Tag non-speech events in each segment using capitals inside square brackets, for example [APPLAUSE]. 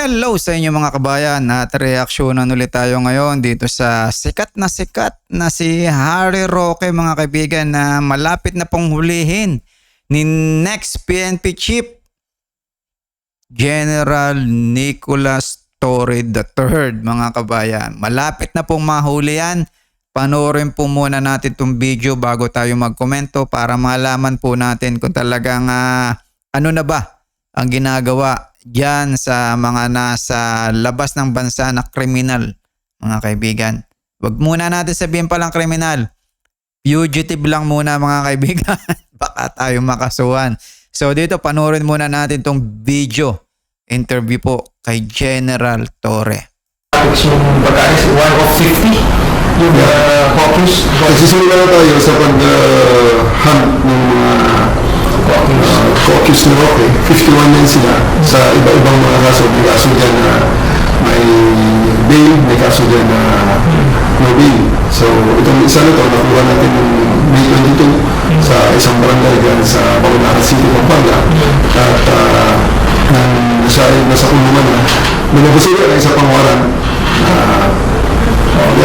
Hello sa inyo mga kabayan at reaksyonan ulit tayo ngayon dito sa sikat na sikat na si Harry Roque mga kaibigan na malapit na pong hulihin ni next PNP Chief General Nicholas Torre III mga kabayan. Malapit na pong mahuli yan. Panoorin po muna natin itong video bago tayo magkomento para malaman po natin kung talagang ah, ano na ba ang ginagawa dyan sa mga nasa labas ng bansa na kriminal, mga kaibigan. Wag muna natin sabihin palang kriminal. Fugitive lang muna mga [LAUGHS] kaibigan. Baka tayo makasuhan. So dito, panoorin muna natin tong video interview po kay General Torre. Alex yung pagkaalis, one of 50 yung uh, focus. Nagsisimula na tayo sa pag-hunt ng mga uh, caucus Roque. 51 yan sila sa iba-ibang mga kaso. May kaso dyan na may bail, may kaso dyan na no bail. So, itong isa na to, nakuha natin ng May 22 sa isang barangay dyan sa Bagunaran City, Pampanga. At uh, nang siya ay nasa kulungan na, minabusira na isa pang waran na Uh,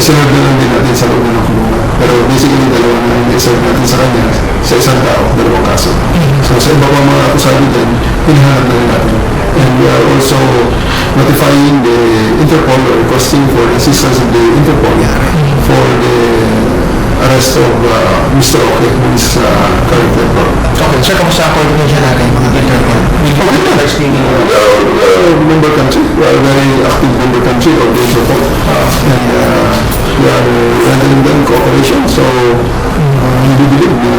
isunod na lang din natin sa loob ng kulungan. Pero basically, dalawa na yung isunod natin sa kanya sa isang tao, dalawang kaso. So sa iba pang mga akusado din, hinahanap na rin natin. And we are also notifying the Interpol or requesting for assistance of the Interpol for the arrest of uh, Mr. Oke, who is uh, currently abroad. Okay, sir, kamusta ang coordination natin mga interpol? We are uh, member country. We are very active member country of the Interpol. and uh, we are rendering them cooperation. So, uh, hindi believe na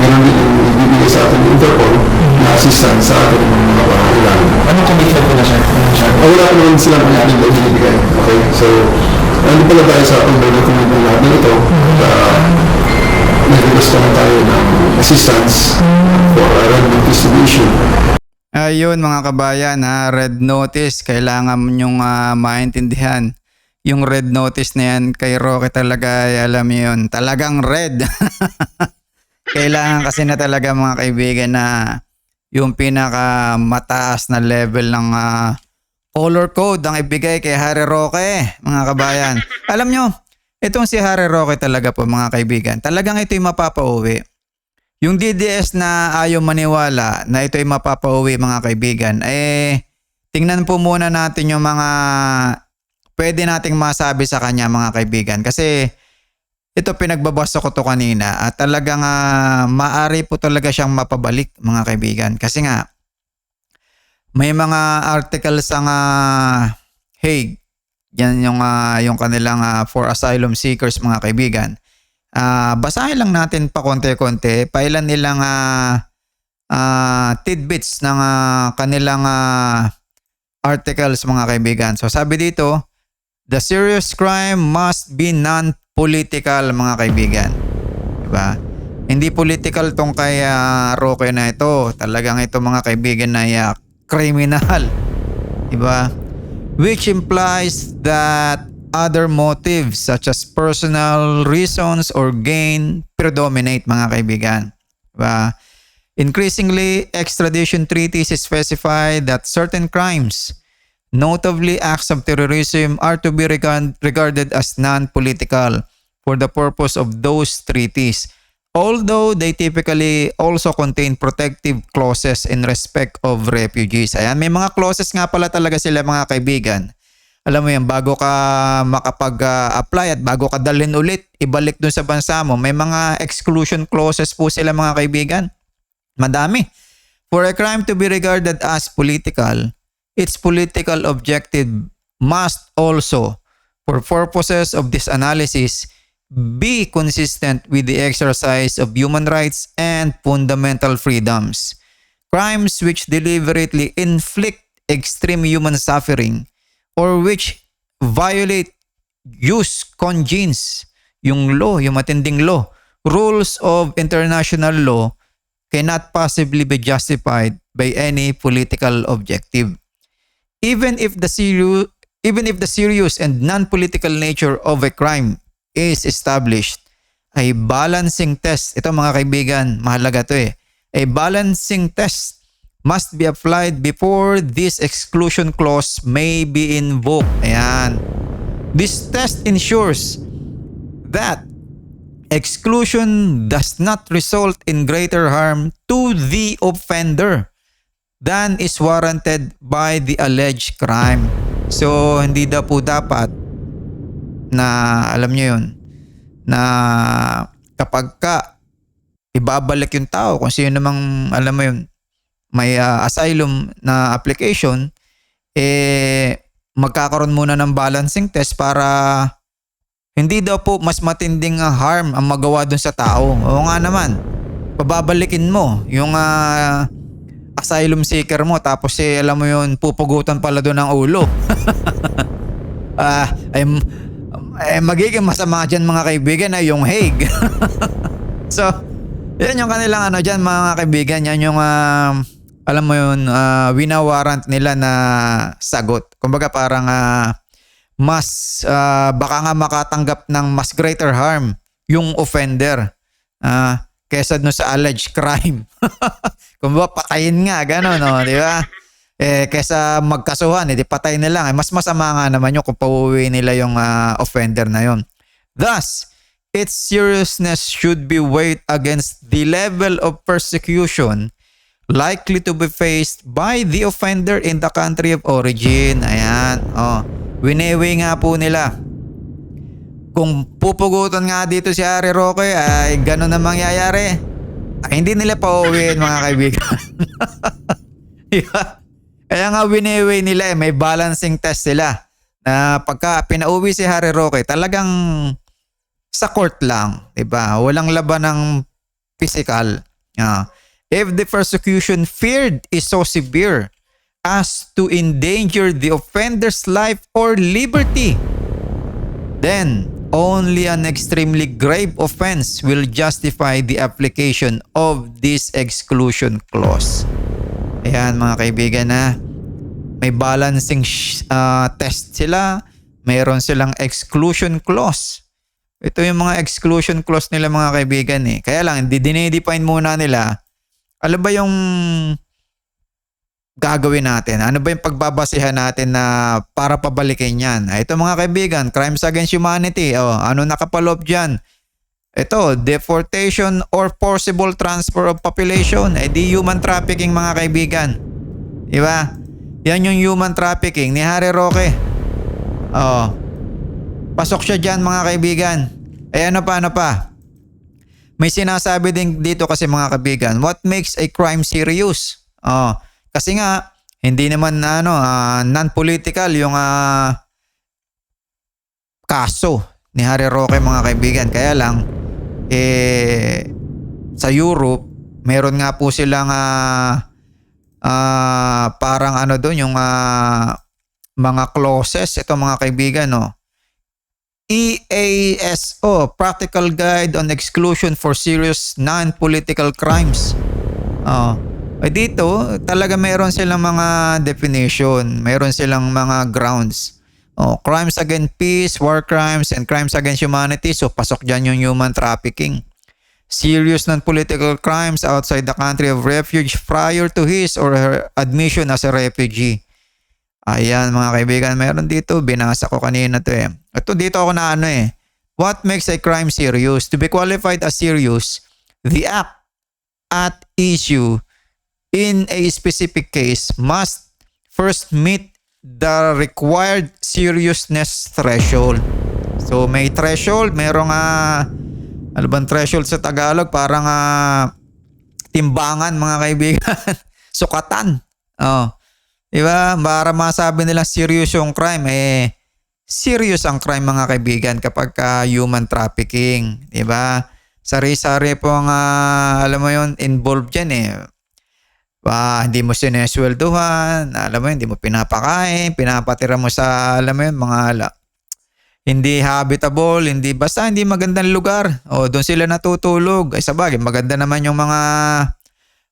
ganun din yung ibibigay sa atin Interpol na assistance sa atin ng mga pangangailangan. Anong commitment ko na, sir? Sir? Uh, wala pa naman silang commitment na binibigay. Okay? So, nandun pala tayo sa pag-build ng commitment lahat na ito. Uh, nag-request naman tayo ng assistance for uh, revenue distribution. Ayun mga kabayan ha, red notice. Kailangan nyong ah, maintindihan. Yung red notice na yan kay Roque talaga, ay alam niyo yun, talagang red. [LAUGHS] Kailangan kasi na talaga mga kaibigan na yung pinaka mataas na level ng ah, color code ang ibigay kay Harry Roque, mga kabayan. [LAUGHS] Alam nyo, itong si Harry Roque talaga po mga kaibigan, talagang ito'y mapapauwi. Yung DDS na ayaw maniwala na ito ay mapapauwi mga kaibigan, eh tingnan po muna natin yung mga pwede nating masabi sa kanya mga kaibigan. Kasi ito pinagbabasa ko to kanina at talagang ah, maari po talaga siyang mapabalik mga kaibigan. Kasi nga may mga articles ang ah, Hague. Yan yung, ah, yung kanilang ah, for asylum seekers mga kaibigan. Ah, basahin lang natin pa konti-konti. Pailan nilang ah, ah, tidbits ng ah, kanilang ah, articles mga kaibigan. So sabi dito, the serious crime must be non-political mga kaibigan. Diba? Hindi political tong kay ah, Roque na ito. Talagang ito mga kaibigan na ah, criminal. [LAUGHS] Diba? Which implies that other motives such as personal reasons or gain predominate mga kaibigan. Diba? Increasingly, extradition treaties specify that certain crimes, notably acts of terrorism, are to be regard- regarded as non-political for the purpose of those treaties, although they typically also contain protective clauses in respect of refugees. Ayan, may mga clauses nga pala talaga sila mga kaibigan. Alam mo yan, bago ka makapag-apply at bago ka dalhin ulit, ibalik dun sa bansa mo, may mga exclusion clauses po sila mga kaibigan. Madami. For a crime to be regarded as political, its political objective must also, for purposes of this analysis, be consistent with the exercise of human rights and fundamental freedoms. Crimes which deliberately inflict extreme human suffering or which violate use congenes, yung law, yung matinding law, rules of international law cannot possibly be justified by any political objective. Even if the serious even if the serious and non-political nature of a crime is established, a balancing test, ito mga kaibigan, mahalaga to eh, a balancing test must be applied before this exclusion clause may be invoked. Ayan. This test ensures that exclusion does not result in greater harm to the offender than is warranted by the alleged crime. So, hindi daw po dapat na, alam nyo yun, na kapag ka ibabalik yung tao, kung sino namang, alam mo yun, may ah, asylum na application, eh, magkakaroon muna ng balancing test para hindi daw po mas matinding ah, harm ang magawa dun sa tao. Oo nga naman. Pababalikin mo yung ah, asylum seeker mo tapos eh alam mo yun pupugutan pala doon ng ulo. [LAUGHS] Ah, ay eh, magiging masama dyan mga kaibigan na yung Hague. [LAUGHS] so, yan yung kanilang ano dyan mga kaibigan. Yan yung ah, alam mo yun, uh, winawarrant nila na sagot. Kumbaga parang ah, mas ah, baka nga makatanggap ng mas greater harm yung offender ah, kesa dun sa alleged crime. [LAUGHS] Kumbaga patayin nga, gano'n, no? Di ba? Eh, kesa magkasuhan, edi patay na lang. Eh, mas masama nga naman yung kung pauwi nila yung ah, offender na yon. Thus, its seriousness should be weighed against the level of persecution likely to be faced by the offender in the country of origin. Ayan. Oh. Winewi nga po nila. Kung pupugutan nga dito si Ari Roque ay gano'n na mangyayari. Ay, hindi nila pauwiin mga kaibigan. [LAUGHS] Diba? Kaya nga winewi nila eh, may balancing test sila. Na pagka pinauwi si Harry Roque, talagang sa court lang, 'di ba? Walang laban ng physical. Ah. if the persecution feared is so severe as to endanger the offender's life or liberty, then only an extremely grave offense will justify the application of this exclusion clause. Ayan mga kaibigan na may balancing ah, test sila, mayroon silang exclusion clause. Ito yung mga exclusion clause nila mga kaibigan eh. Kaya lang, dinedefine muna nila, ano ba yung gagawin natin? Ano ba yung pagbabasihan natin na para pabalikin yan? Ah, Ito mga kaibigan, crimes against humanity. Oh, ano nakapaloob dyan? Ito, deportation or forcible transfer of population. Eh di human trafficking mga kaibigan. Di ba? Yan yung human trafficking ni Harry Roque. Oh. Pasok siya dyan mga kaibigan. Eh ano pa, ano pa? May sinasabi din dito kasi mga kaibigan, what makes a crime serious? Oh, kasi nga hindi naman na ano, ah, non-political yung ah, kaso ni Harry Roque mga kaibigan. Kaya lang eh sa Europe, meron nga po silang ah, ah, parang ano doon yung ah, mga clauses ito mga kaibigan no. EASO, Practical Guide on Exclusion for Serious Non-Political Crimes. Oh. Eh dito, talaga mayroon silang mga definition, mayroon silang mga grounds. Oh, crimes against peace, war crimes, and crimes against humanity. So pasok dyan yung human trafficking. Serious non-political crimes outside the country of refuge prior to his or her admission as a refugee. Ayan mga kaibigan, meron dito, binasa ko kanina to eh. Ito dito ako na ano eh. What makes a crime serious? To be qualified as serious, the act at issue in a specific case must first meet the required seriousness threshold. So may threshold, merong ah, ano bang threshold sa Tagalog? Parang ah, timbangan mga kaibigan. [LAUGHS] Sukatan. Oh. Diba? Para masabi nila serious yung crime, eh, serious ang crime mga kaibigan kapag ka human trafficking. Diba? Sari-sari po ang, ah, alam mo yun, involved dyan eh. Ah, hindi mo sinesweldohan, alam mo yun, hindi mo pinapakain, pinapatira mo sa, alam mo yun, mga ala- hindi habitable, hindi basta hindi magandang lugar. O doon sila natutulog. Ay sabagay, maganda naman yung mga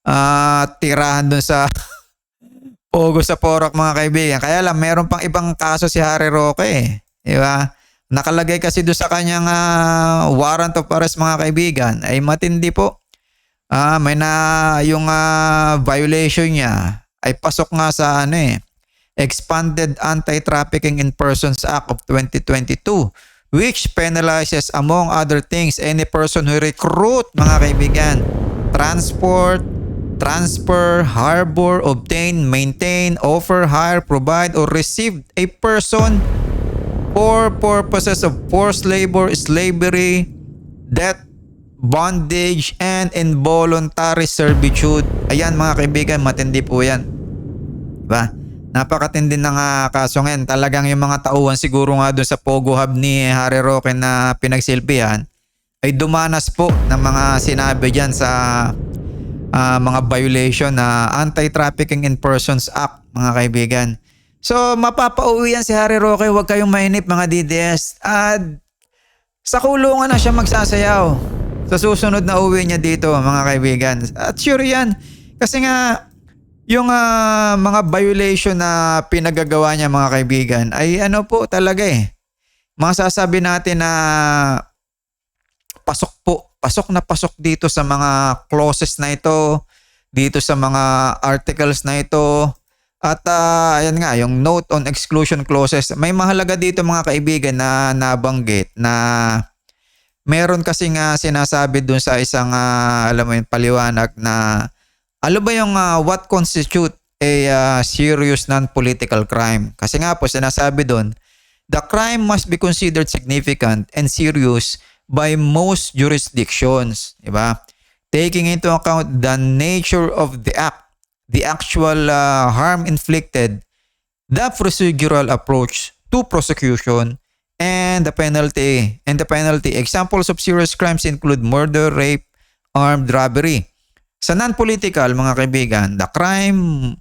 ah, tirahan doon sa [LAUGHS] Pogo sa Porok mga kaibigan. Kaya lang, meron pang ibang kaso si Harry Roque eh. Di ba? Nakalagay kasi doon sa kanyang ah, warrant of arrest mga kaibigan ay matindi po. Ah may na yung ah, violation niya. Ay pasok nga sa ano eh. Expanded Anti-Trafficking in Persons Act of 2022 which penalizes among other things any person who recruit mga kaibigan transport transfer, harbor, obtain, maintain, offer, hire, provide, or receive a person for purposes of forced labor, slavery, debt, bondage, and involuntary servitude. Ayan mga kaibigan, matindi po yan. Diba? Napakatindi ng uh, kaso ngayon. Talagang yung mga tauhan siguro nga doon sa Pogo Hub ni Harry Roque na pinagsilbihan ay dumanas po ng mga sinabi dyan sa ah, mga violation na Anti-Trafficking in Persons Act mga kaibigan. So mapapauwi yan si Harry Roque, huwag kayong mainip mga DDS. At sa kulungan na siya magsasayaw. Sa susunod na uwi niya dito mga kaibigan. At sure yan. Kasi nga yung ah, mga violation na pinagagawa niya mga kaibigan ay ano po talaga eh. Masasabi natin na pasok po, pasok na pasok dito sa mga clauses na ito, dito sa mga articles na ito. At ah, ayan nga, yung note on exclusion clauses. May mahalaga dito mga kaibigan na nabanggit na meron kasi nga sinasabi dun sa isang ah, alam mo yung paliwanag na ano ba yung ah, what constitute a ah, serious non-political crime? Kasi nga po sinasabi doon, the crime must be considered significant and serious by most jurisdictions, di ba? Taking into account the nature of the act, the actual ah, harm inflicted, the procedural approach to prosecution, and the penalty. And the penalty. Examples of serious crimes include murder, rape, armed robbery. Sa non-political, mga kaibigan, the crime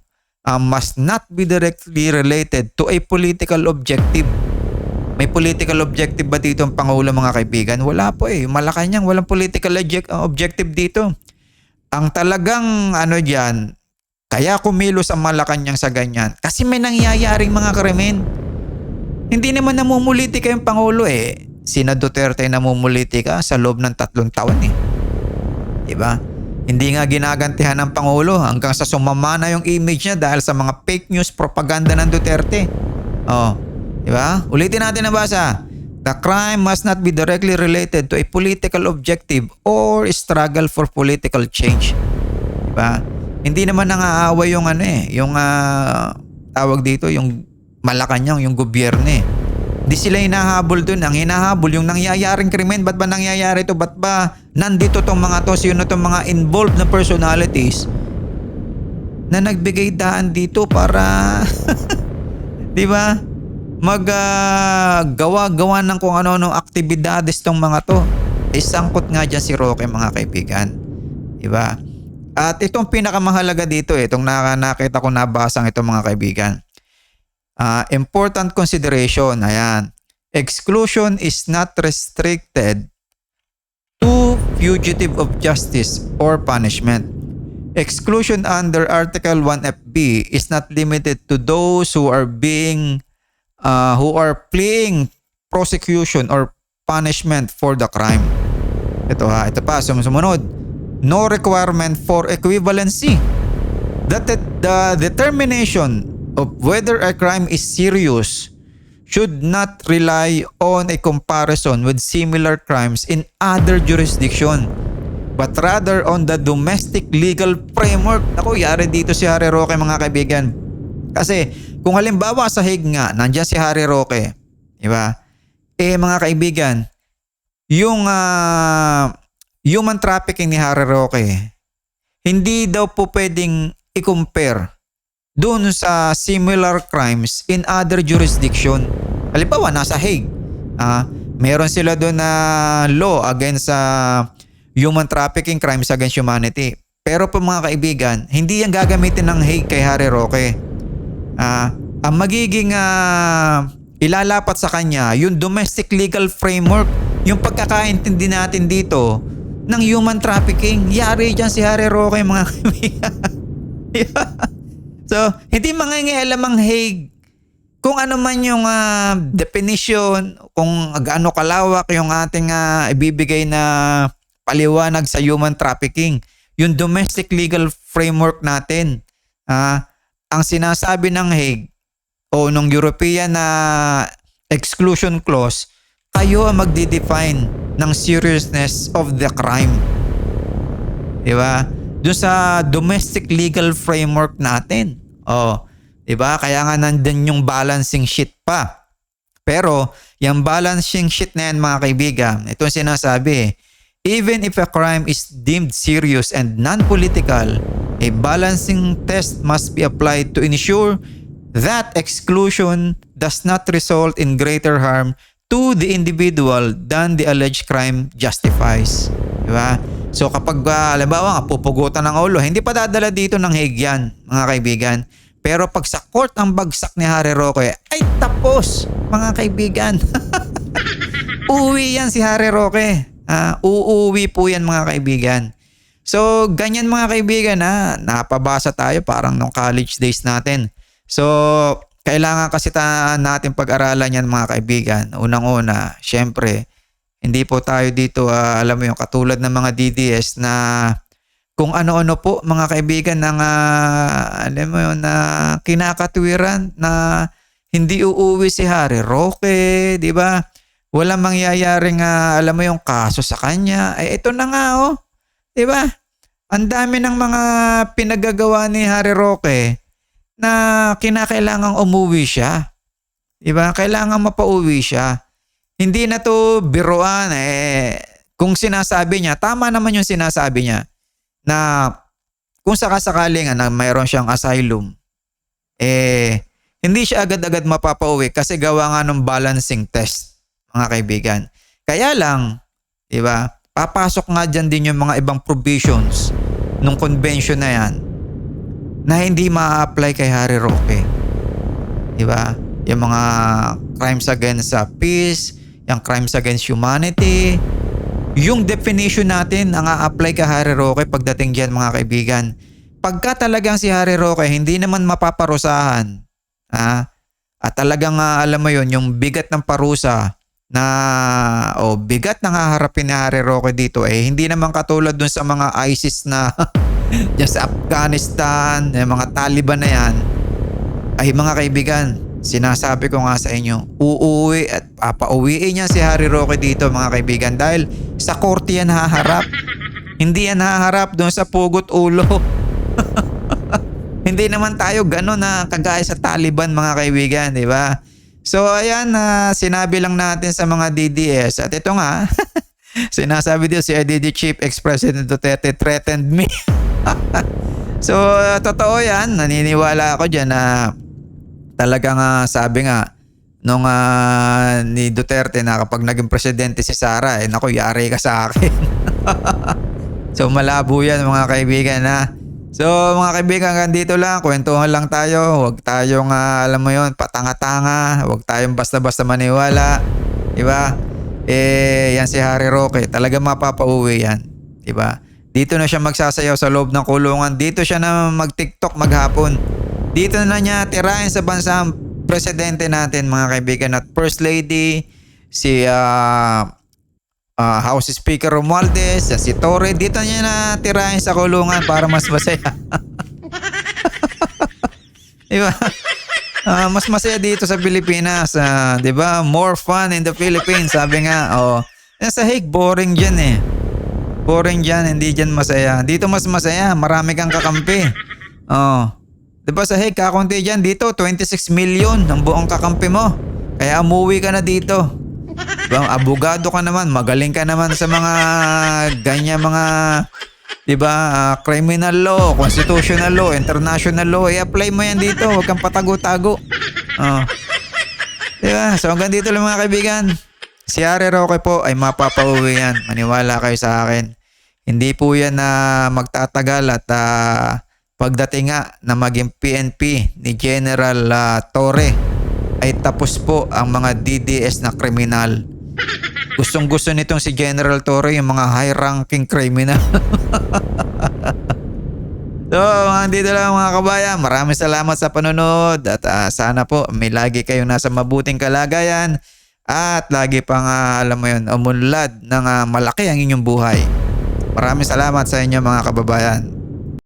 uh, must not be directly related to a political objective. May political objective ba dito ang Pangulo mga kaibigan? Wala po eh. Malacanang walang political uh, objective dito. Ang talagang ano diyan, kaya kumilos ang Malacanang sa ganyan. Kasi may nangyayaring mga krimen. Hindi naman namumuliti kayong Pangulo eh. Sina Duterte namumuliti ka sa loob ng tatlong taon eh. Diba? Hindi nga ginagantihan ng Pangulo hanggang sa sumama na yung image niya dahil sa mga fake news propaganda ng Duterte. Oh, di ba? Ulitin natin ang basa. The crime must not be directly related to a political objective or struggle for political change. Di ba? Hindi naman nangaaway yung ano eh, yung ah, tawag dito, yung Malacanang, yung gobyerno eh. Di sila hinahabol dun. Ang hinahabol, yung nangyayaring krimen, ba't ba nangyayari to? Ba't ba nandito tong mga to? Sino tong mga involved na personalities na nagbigay daan dito para, [LAUGHS] di ba? Mag ah, gawa-gawa ng kung ano-ano aktibidades tong mga to. Isangkot nga dyan si Roque mga kaibigan. Di ba? At itong pinakamahalaga dito, eh, itong naka- nakita ko nabasang ito mga kaibigan. Ah, important consideration, ayan. Exclusion is not restricted to fugitive of justice or punishment. Exclusion under Article 1FB is not limited to those who are being uh, who are fleeing prosecution or punishment for the crime. Ito ha, ito pa, sum- sumunod. No requirement for equivalency. That the determination of whether a crime is serious should not rely on a comparison with similar crimes in other jurisdiction but rather on the domestic legal framework. Ako, yari dito si Harry Roque mga kaibigan. Kasi kung halimbawa sa Hague nga, nandiyan si Harry Roque, di ba? Eh mga kaibigan, yung ah, human trafficking ni Harry Roque, hindi daw po pwedeng i-compare doon sa similar crimes in other jurisdiction. Halimbawa, nasa Hague. Ah, meron sila doon na law against sa human trafficking crimes against humanity. Pero po mga kaibigan, hindi yan gagamitin ng Hague kay Harry Roque. Ah, ang magiging ah, ilalapat sa kanya yung domestic legal framework, yung pagkakaintindi natin dito ng human trafficking. Yari dyan si Harry Roque mga [LAUGHS] kaibigan. So, hindi mangingialam ang Hague kung ano man yung ah, definition, kung gaano kalawak yung ating ah, ibibigay na paliwanag sa human trafficking. yung domestic legal framework natin. Ah, ang sinasabi ng Hague o nung European na exclusion clause, kayo ang magde-define ng seriousness of the crime. Di ba? Doon sa domestic legal framework natin. Oh, di ba? Kaya nga nandun yung balancing sheet pa. Pero, yung balancing sheet na yan mga kaibigan, ito ang sinasabi Even if a crime is deemed serious and non-political, a balancing test must be applied to ensure that exclusion does not result in greater harm to the individual than the alleged crime justifies. Diba? So kapag uh, alimbawa nga pupugutan ng ulo, hindi pa dadala dito ng hig yan, mga kaibigan. Pero pag sa court ang bagsak ni Harry Roque, ay tapos, mga kaibigan. [LAUGHS] Uwi yan si Harry Roque. Ah, uuwi po yan mga kaibigan. So, ganyan mga kaibigan ha, napabasa tayo parang nung college days natin. So, kailangan kasi ta natin pag-aralan yan mga kaibigan. Unang-una, syempre, hindi po tayo dito, ah, alam mo yung katulad ng mga DDS na kung ano-ano po mga kaibigan ng ah, alam mo yun na kinakatwiran na hindi uuwi si Harry Roque, di ba? Walang mangyayaring ah, alam mo yung kaso sa kanya. Eh ito na nga oh. 'Di ba? Ang dami ng mga pinagagawa ni Harry Roque na kinakailangang umuwi siya. 'Di ba? Kailangan mapauwi siya. Hindi na to biruan eh. Kung sinasabi niya, tama naman yung sinasabi niya na kung sakasakaling na mayroon siyang asylum, eh, hindi siya agad-agad mapapauwi kasi gawa nga ng balancing test, mga kaibigan. Kaya lang, di ba, papasok nga dyan din yung mga ibang provisions nung convention na yan na hindi ma-apply kay Harry Roque. Di ba? Yung mga crimes against uh, peace, yung crimes against humanity, yung definition natin ang a-apply kay Harry Roque pagdating dyan mga kaibigan. Pagka talagang si Harry Roque hindi naman mapaparusahan, ah, at talagang ah, alam mo yon yung bigat ng parusa na o bigat na haharapin ni Harry Roque dito eh hindi naman katulad dun sa mga ISIS na [LAUGHS] dyan sa Afghanistan, yung mga Taliban na yan. Ay mga kaibigan, sinasabi ko nga sa inyo, uuwi papauwiin niya si Harry Roque dito mga kaibigan dahil sa korte yan haharap. [LAUGHS] Hindi yan haharap doon sa pugot ulo. [LAUGHS] Hindi naman tayo gano'n na kagaya sa Taliban mga kaibigan, di ba? So ayan, na sinabi lang natin sa mga DDS at ito nga, [LAUGHS] sinasabi dito si IDD Chief Ex-President Duterte threatened me. so uh, totoo yan, naniniwala ako dyan na talagang uh, sabi nga nung uh, ni Duterte na kapag naging presidente si Sara, eh naku, yari ka sa akin. [LAUGHS] so malabo yan mga kaibigan na. So mga kaibigan, hanggang lang, kwentuhan lang tayo. Huwag tayong, ah, alam mo yon patanga-tanga. Huwag tayong basta-basta maniwala. Diba? Eh, yan si Harry Roque. Talaga mapapauwi yan. Diba? Dito na siya magsasayaw sa loob ng kulungan. Dito siya na mag-tiktok maghapon. Dito na niya tirahin sa bansang presidente natin mga kaibigan at First Lady, si ah, ah, House Speaker Romualdez, si Torre, dito niya na tirahin sa kulungan para mas masaya. [LAUGHS] di ba? Ah, mas masaya dito sa Pilipinas, ah, 'di ba? More fun in the Philippines, sabi nga. Oh. Sa Hague boring diyan eh. Boring diyan, hindi diyan masaya. Dito mas masaya, marami kang kakampi. Oh. 'Di ba sa Hague kakunti diyan dito 26 million ang buong kakampi mo. Kaya umuwi ka na dito. Diba? Abogado ka naman, magaling ka naman sa mga ganyan mga 'di ba? ah, criminal law, constitutional law, international law, i-apply mo 'yan dito, huwag kang patago-tago. Oh. 'Di? So hanggang dito lang mga kaibigan. Si Harry Roque po ay mapapauwi yan. Maniwala kayo sa akin. Hindi po yan na magtatagal at ah, pagdating nga na maging PNP ni General ah, Torre ay tapos po ang mga DDS na kriminal. Gustong gusto nitong si General Torre yung mga high-ranking criminal. [LAUGHS] so, mga dito lang mga kabayan. Maraming salamat sa panonood at ah, sana po may lagi kayong nasa mabuting kalagayan at lagi pang ah, alam mo yun, umunlad ng ah, malaki ang inyong buhay. Maraming salamat sa inyo mga kababayan.